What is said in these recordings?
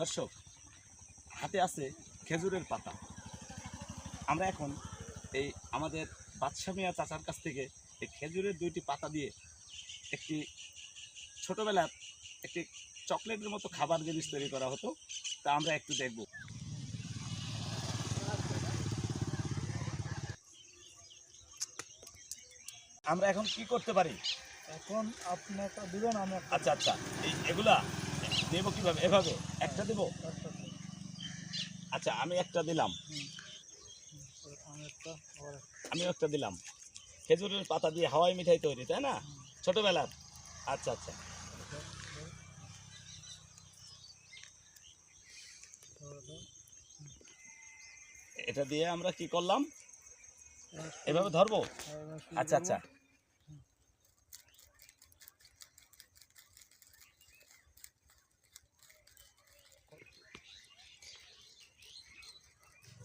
দর্শক, হাতে আছে খেজুরের পাতা। আমরা এখন এই আমাদের বাদশামিয়া চাচার কাছ থেকে এই খেজুরের দুইটি পাতা দিয়ে একটি ছোটোবেলার একটি চকলেটের মতো খাবার জিনিস তৈরি করা হতো, তা আমরা একটু দেখব। আমরা এখন কি করতে পারি? এখন আপনি একটা দিবেন আমি আচ্ছা আচ্ছা। এই এগুলা নেব কীভাবে? এভাবে? একটা দেবো। আচ্ছা আমি একটা দিলাম। আমি একটা দিলাম। খেজুরের পাতা দিয়ে হাওয়াই মিঠাই তৈরি তাই না? ছোটবেলার। আচ্ছা আচ্ছা। এটা দিয়ে আমরা কি করলাম? এভাবে ধরবো? আচ্ছা আচ্ছা।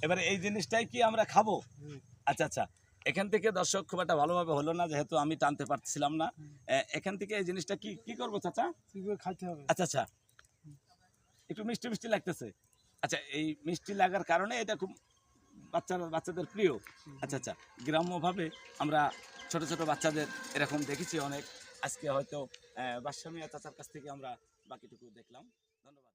এবারে এই জিনিসটাই কি আমরা খাব? আচ্ছা আচ্ছা। এখান থেকে দর্শক খুব একটা ভালোভাবে হলো না যেহেতু আমি টানতে পারছিলাম না। এখান থেকে এই জিনিসটা কি কি করব চাচা? খাইতে হবে। আচ্ছা আচ্ছা। একটু মিষ্টি মিষ্টি লাগতেছে। আচ্ছা এই মিষ্টি লাগার কারণে এটা খুব বাচ্চারা বাচ্চাদের প্রিয়। আচ্ছা আচ্ছা। গ্রাম্যভাবে আমরা ছোট ছোট বাচ্চাদের এরকম দেখেছি অনেক। আজকে হয়তো বাসামিয়া চাচার কাছ থেকে আমরা বাকিটুকু দেখলাম। ধন্যবাদ।